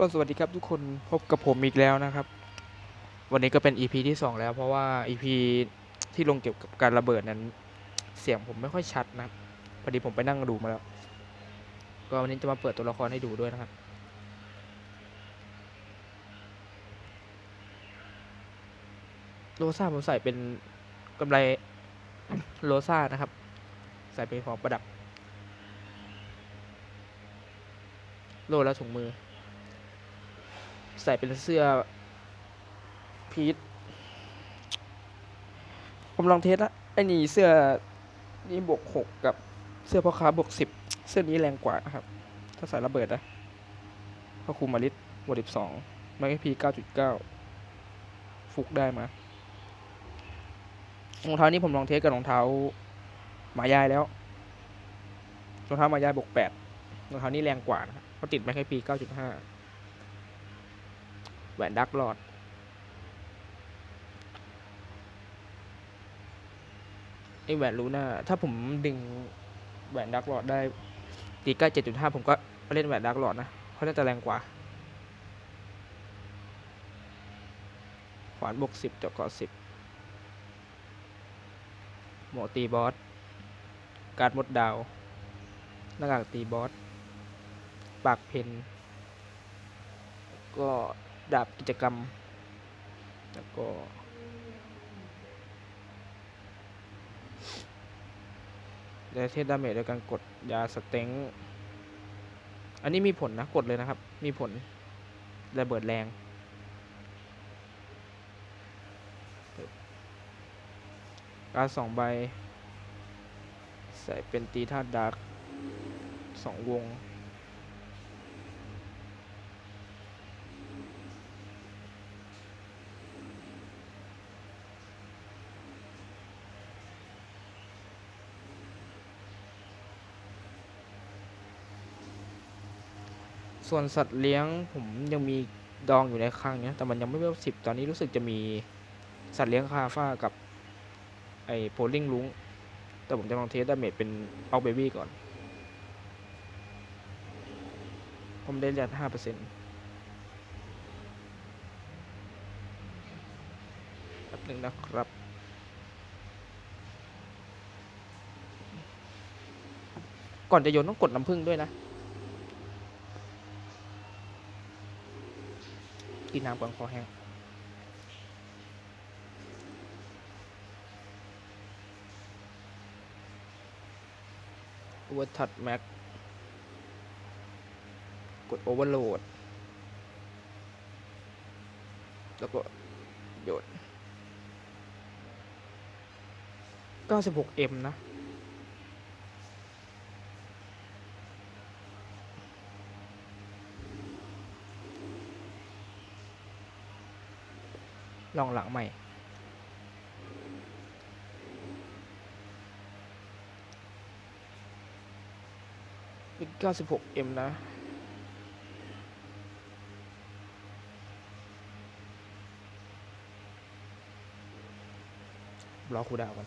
ก็สวัสดีครับทุกคนพบกับผมอีกแล้วนะครับ วันนี้ก็เป็น EP ที่ 2 แล้ว เพราะว่า EP ที่ลงเกี่ยวกับการระเบิดนั้น เสียงผมไม่ค่อยชัดนะพอดีผมไปนั่งดูมาแล้ว ก็วันนี้จะมาเปิดตัวละครให้ดูด้วยนะครับ โลซ่าผมใส่เป็นกำไรโลซ่านะครับ ใส่เป็นของประดับ โลและถุงมือ ใส่เป็นเสื้อพีทผมลองเทสละไอ้นี่เสื้อนี่บวกหกกับเสื้อพ่อค้าบวกสิบเสื้อนี้แรงกว่านะครับ ถ้าใส่ระเบิดนะพระครูมาริสบวกสิบสองมาเอพีเก้าจุดเก้าฟุกได้มารองเท้านี้ผมลองเทสกับรองเท้าหมายายแล้วรองเท้าหมายายบวกแปดรองเท้านี้แรงกว่านะครับเพราะติดแม็กไอพีเก้าจุดห้า แหวนดักหลอด ไอแหวนลูน่า ถ้าผมดึงแหวนดักหลอดได้ตีใกล้เจ็ดจุดห้าผมก็เล่นแหวนดักหลอดนะ เพราะน่าจะแรงกว่า ขวานบวกสิบจอกกาะสิบหมวกตีบอส การดมดดาว หน้ากากตีบอส ปากเพนก็ ดาบกิจกรรม แล้วก็ ได้เทสดาเมจโดยการกดยาสเต็งอันนี้มีผลนะ กดเลยนะครับ มีผลระเบิดแรงการสองใบ ใส่เป็นตีธาตุดาร์กสองวง ส่วนสัตว์เลี้ยงผมยังมีดองอยู่ในคลังเนี้ยแต่มันยังไม่เวลสิบตอนนี้รู้สึกจะมีสัตว์เลี้ยงคาฟ้ากับไอโพลิงลุงแต่ผมจะลองเทสดาเมจเป็นเอาเบบี้ก่อน ผมได้เลือดห้าเปอร์เซ็นต์แป๊บหนึ่งนะครับก่อนจะโยนต้องกดน้ำผึ้งด้วยนะ กินน้ำก่อนคอแห้งโอเวอร์ทัดแม็กกดโอเวอร์โหลด แล้วก็โยน 96M นะ ลองหลังใหม่ เป็น 96M นะรอคูดาวกัน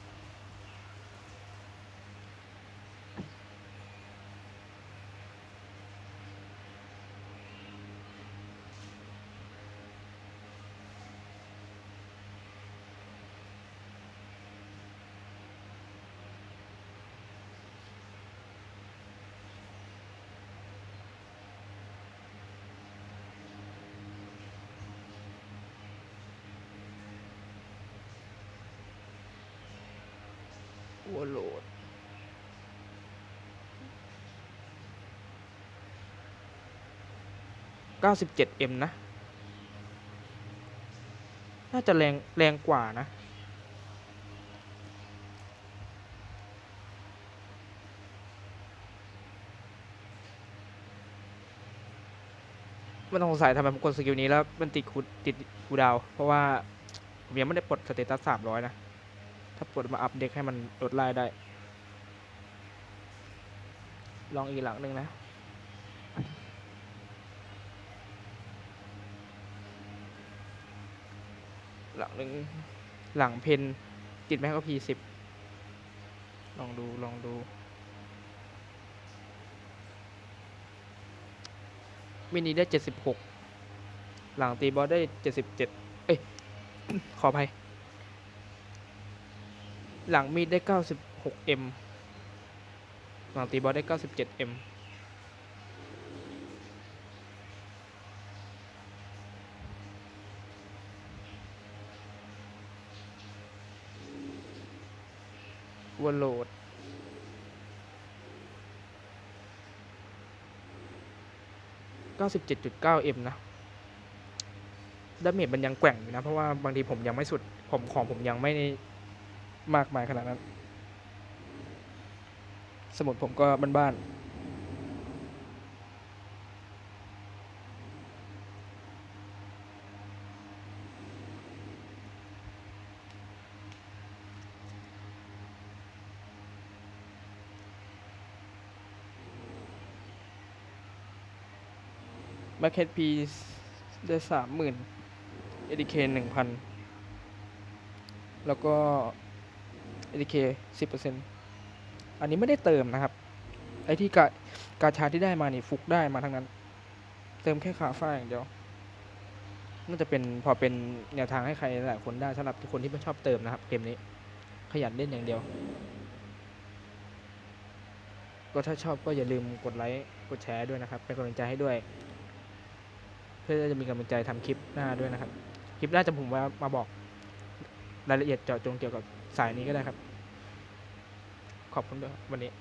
หัวโหลด 97M นะ น่าจะแรง แรงกว่านะไม่ต้องสงสัยทำไมผมกดสกิลนี้แล้ว มันติดคูติดคูดาว เพราะว่า ผมยังไม่ได้ปลดสเตตัสสามร้อยนะ ถ้าปลดมาอัพเด็กให้มันลดไล่ได้ ลองอีกหลังหนึ่งนะหลังหนึ่งหลังเพนติดแม็กก็พีสิบลองดูลองดูมินิได้เจ็ดสิบหกหลังตีบอสได้เจ็ดสิบเจ็ดเอ้ย ขออภัย หลังมีดได้เก้าสิบหกเอ็มหลังตีบอสได้เก้าสิบเจ็ดเอ็มวันโหลด 97.9M นะดาเมจมันยังแกว่งอยู่นะ เพราะว่าบางทีผมยังไม่สุด ผมของผมยังไม่ มากมายขนาดนั้น สมุดผมก็บ้านๆแบ็คเฮดพีได้สามหมื่นเอดีเคนหนึ่งพันแล้วก็ เอดีเคสิบเปอร์เซ็นต์อันนี้ไม่ได้เติมนะครับ ไอที่กากาชาที่ได้มานี่ฟุกได้มาทั้งนั้น เติมแค่ขาฝ้าอย่างเดียวน่าจะเป็นพอเป็นแนวทางให้ใครหลายคนได้สำหรับคนที่ไม่ชอบเติมนะครับเกมนี้ ขยันเล่นอย่างเดียว ก็ถ้าชอบก็อย่าลืมกดไลค์กดแชร์ด้วยนะครับ เป็นกำลังใจให้ด้วย เพื่อจะมีกำลังใจทำคลิปหน้าด้วยนะครับ คลิปหน้าจะผมมาบอก รายละเอียดเจาะจงเกี่ยวกับสายนี้ก็ได้ครับ ขอบคุณด้วยวันนี้